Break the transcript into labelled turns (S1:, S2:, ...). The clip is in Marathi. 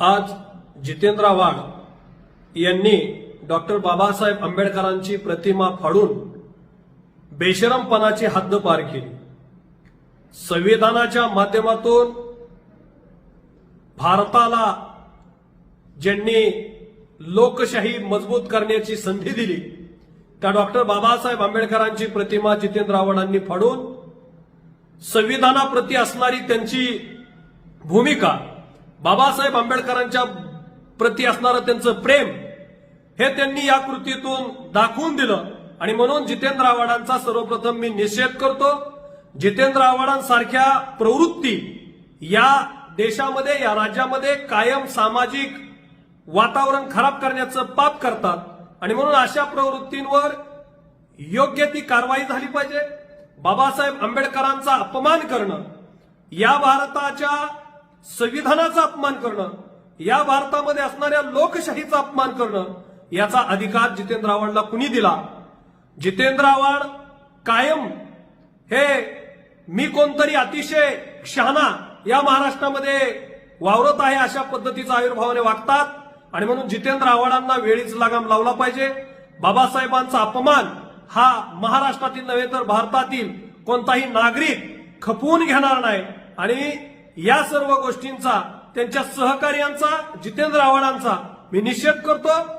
S1: आज जितेंद्र आव्हाड यांनी डॉक्टर बाबासाहेब आंबेडकरांची प्रतिमा फाडून बेशरमपणाची हद्द पार केली. संविधानाच्या माध्यमातून भारताला ज्यांनी लोकशाही मजबूत करण्याची संधी दिली त्या डॉक्टर बाबासाहेब आंबेडकरांची प्रतिमा जितेंद्र आव्हाडांनी फाडून संविधानाप्रती असणारी त्यांची भूमिका बाबासाहेब आंबेडकरांच्या प्रती असणारं त्यांचं प्रेम हे त्यांनी या कृतीतून दाखवून दिलं. आणि म्हणून जितेंद्र आव्हाडांचा सर्वप्रथम मी निषेध करतो. जितेंद्र आव्हाडांसारख्या प्रवृत्ती या देशामध्ये या राज्यामध्ये कायम सामाजिक वातावरण खराब करण्याचं पाप करतात. आणि म्हणून अशा प्रवृत्तींवर योग्य ती कारवाई झाली पाहिजे. बाबासाहेब आंबेडकरांचा अपमान करणं या भारताच्या संविधानाचा अपमान करणं या भारतामध्ये असणाऱ्या लोकशाहीचा अपमान करणं याचा अधिकार जितेंद्र आव्हाडला कुणी दिला? जितेंद्र आव्हाड कायम हे मी कोणतरी अतिशय शहाणा या महाराष्ट्रामध्ये वावरत आहे अशा पद्धतीचा आविर्भावाने वागतात. आणि म्हणून जितेंद्र आव्हाडांना वेळीच लगाम लावला पाहिजे. बाबासाहेबांचा अपमान हा महाराष्ट्रातील नव्हे तर भारतातील कोणताही नागरिक खपवून घेणार नाही. आणि या सर्व गोष्टींचा त्यांच्या सहकार्यांचा जितेंद्र आव्हाडांचा मी निषेध करतो.